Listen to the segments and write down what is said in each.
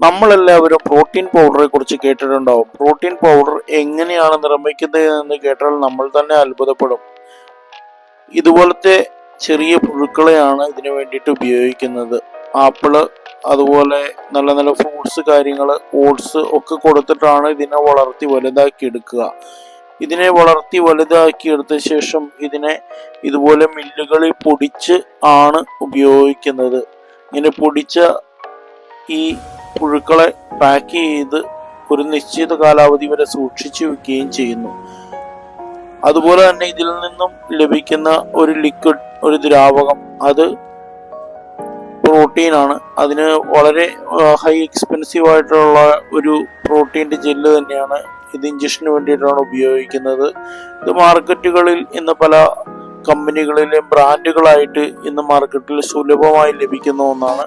നമ്മളെല്ലാവരും പ്രോട്ടീൻ പൗഡറെ കുറിച്ച് കേട്ടിട്ടുണ്ടാവും. പ്രോട്ടീൻ പൗഡർ എങ്ങനെയാണ് നിർമ്മിക്കുന്നത് എന്ന് കേട്ടാൽ നമ്മൾ തന്നെ അത്ഭുതപ്പെടും. ഇതുപോലത്തെ ചെറിയ പുഴുക്കളെയാണ് ഇതിനു വേണ്ടിയിട്ട് ഉപയോഗിക്കുന്നത്. ആപ്പിൾ അതുപോലെ നല്ല നല്ല ഫ്രൂട്ട്സ് കാര്യങ്ങൾ ഓട്സ് ഒക്കെ കൊടുത്തിട്ടാണ് ഇതിനെ വളർത്തി വലുതാക്കി എടുക്കുക ഇതിനെ വളർത്തി വലുതാക്കി എടുത്ത ശേഷം ഇതിനെ ഇതുപോലെ മില്ലുകളിൽ പൊടിച്ച് ആണ് ഉപയോഗിക്കുന്നത്. ഇങ്ങനെ പൊടിച്ച ഈ പുഴുക്കളെ പാക്ക് ചെയ്ത് ഒരു നിശ്ചിത കാലാവധി വരെ സൂക്ഷിച്ചു വെക്കുകയും ചെയ്യുന്നു. അതുപോലെ തന്നെ ഇതിൽ നിന്നും ലഭിക്കുന്ന ഒരു ലിക്വിഡ് ഒരു ദ്രാവകം അത് പ്രോട്ടീനാണ് അതിന് വളരെ ഹൈ എക്സ്പെൻസീവ് ആയിട്ടുള്ള ഒരു പ്രോട്ടീന്റെ ജെല്ല് തന്നെയാണ് ഇത് ഇഞ്ചക്ഷന് വേണ്ടിയിട്ടാണ് ഉപയോഗിക്കുന്നത്. ഇത് മാർക്കറ്റുകളിൽ ഇന്ന് പല കമ്പനികളിലെയും ബ്രാൻഡുകളായിട്ട് ഇന്ന് മാർക്കറ്റിൽ സുലഭമായി ലഭിക്കുന്ന ഒന്നാണ്.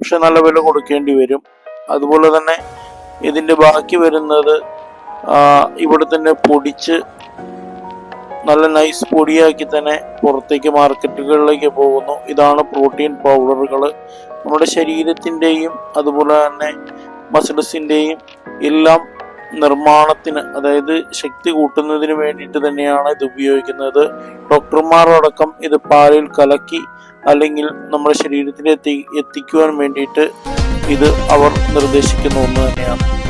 പക്ഷെ നല്ല വില കൊടുക്കേണ്ടി വരും. അതുപോലെ തന്നെ ഇതിന്റെ ബാക്കി വരുന്നത് ഇവിടെ തന്നെ പൊടിച്ച് നല്ല നൈസ് പൊടിയാക്കി തന്നെ പുറത്തേക്ക് മാർക്കറ്റുകളിലേക്ക് പോകുന്നു. ഇതാണ് പ്രോട്ടീൻ പൗഡറുകൾ നമ്മുടെ ശരീരത്തിന്റെയും അതുപോലെ തന്നെ മസിൽസിന്റെയും എല്ലാം നിർമ്മാണത്തിന് അതായത് ശക്തി കൂട്ടുന്നതിന് വേണ്ടിയിട്ട് തന്നെയാണ് ഇത് ഉപയോഗിക്കുന്നത്. ഡോക്ടർമാരടക്കം ഇത് പാലിൽ കലക്കി അല്ലെങ്കിൽ നമ്മുടെ ശരീരത്തിൽ എത്തി എത്തിക്കുവാൻ വേണ്ടിയിട്ട് ഇത് അവർ നിർദ്ദേശിക്കുന്ന ഒന്ന് തന്നെയാണ്.